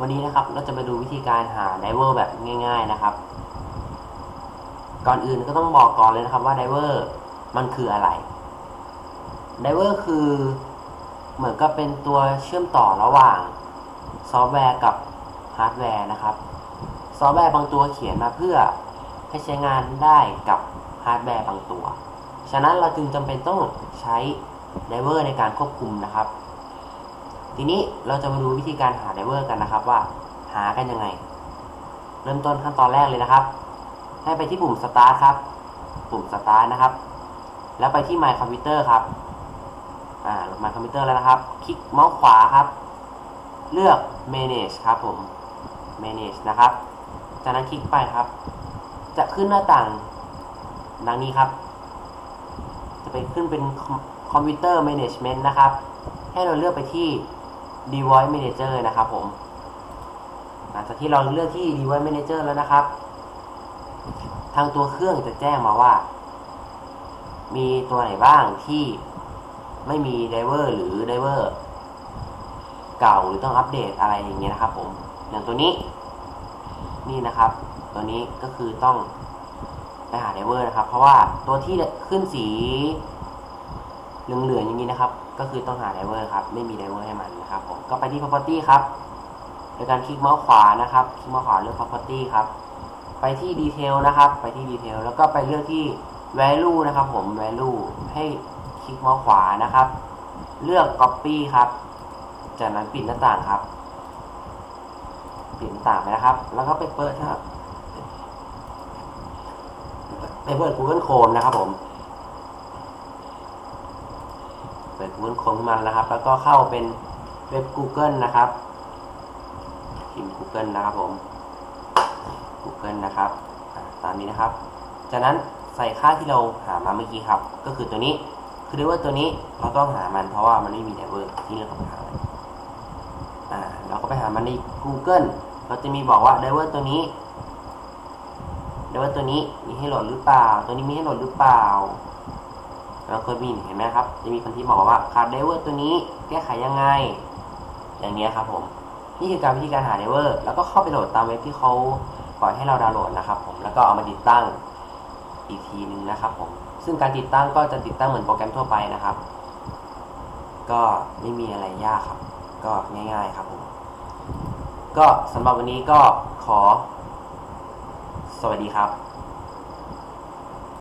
วันนี้นะครับเราจะมาดูวิธีการหาไดเวอร์แบบง่าย ๆนะครับ ก่อนอื่นก็ต้องบอกก่อนเลยนะครับว่าไดเวอร์มันคืออะไรไดเวอร์คือเหมือนกับเป็นตัวเชื่อมต่อระหว่างซอฟต์แวร์กับฮาร์ดแวร์นะครับ ซอฟต์แวร์บางตัวเขียนมาเพื่อให้ใช้งานได้กับฮาร์ดแวร์บางตัว ฉะนั้นเราจึงจำเป็นต้องใช้ไดเวอร์ในการควบคุมนะครับ ทีนี้เราจะมาดูวิธีการหาไดเวอร์กันนะครับว่าหากันยังไง เริ่มต้นขั้นตอนแรกเลยนะครับ ให้ไปที่ปุ่ม start ครับ ปุ่ม start นะครับ แล้วไปที่ my computer ครับอ่า my computer แล้วนะครับ คลิกเมาส์ขวาครับ เลือก manage ครับผม manage นะครับ จากนั้นคลิกไปครับ จะขึ้นหน้าต่างดังนี้ครับ จะเป็นขึ้นเป็นคอมพิวเตอร์ management นะครับ ให้เราเลือกไปที่ device manager นะครับผมหลังจากที่เราเลือกที่ device manager แล้วนะครับ ทางตัวเครื่องจะแจ้งมาว่า มีตัวไหนบ้างที่ไม่มีไดเวอร์หรือไดเวอร์เก่าหรือต้องอัปเดตอะไรอย่างเงี้ยนะครับ ผมอย่างตัวนี้ นี่นะครับ ตัวนี้ก็คือต้องไปหาไดเวอร์นะครับ เพราะว่าตัวที่ขึ้นสี เหลืองๆอย่างนี้นะครับ ก็คือต้องหาไดเวอร์ครับ ไม่มีไดเวอร์ให้มันนะครับผมก็ไปที่ property ครับโดยการคลิกเมาส์ขวานะครับ คลิกเมาส์ขวาเลือก property ครับ ไปที่ detail นะครับ ไปที่ detail แล้วก็ไปเลือกที่ value นะครับผม value ให้คลิกเมาส์ขวานะครับ เลือก copy ครับ จากนั้นปิดหน้าต่างครับ ปิดหน้าต่างไปนะครับ แล้วก็ไปเปิดครับไปเปิด Google Chrome นะครับผม เปิด Google Chrome ขึ้นมานะครับ แล้วก็เข้าเป็นเว็บ Google นะครับพิมพ์ Google นะครับผม Google นะครับตามนี้นะครับ จากนั้นใส่ค่าที่เราหามาเมื่อกี้ครับ ก็คือตัวนี้คือเรียกว่าตัวนี้เราต้องหามันเพราะว่ามันไม่มีไดเวอร์ที่เราต้องหาอ่าเราก็ไปหามันใน Google เราจะมีบอกว่าไดเวอร์ตัวนี้ไดเวอร์ตัวนี้มีให้โหลดหรือเปล่า ตัวนี้มีให้โหลดหรือเปล่า เราเคยมีเห็นไหมครับ จะมีคนที่บอกว่าขาดไดเวอร์ตัวนี้แก้ไขยังไง อย่างนี้ครับผมนี่คือการวิธีการหาไดเวอร์แล้วก็เข้าไปโหลดตามเว็บที่เขาปล่อยให้เราดาวน์โหลดนะครับ ผมแล้วก็เอามาติดตั้งอีกทีนึงนะครับผมซึ่งการติดตั้งก็จะติดตั้งเหมือนโปรแกรมทั่วไปนะครับ ก็ไม่มีอะไรยากครับ ก็ง่ายๆครับผมก็สำหรับวันนี้ก็ขอ สวัสดีครับ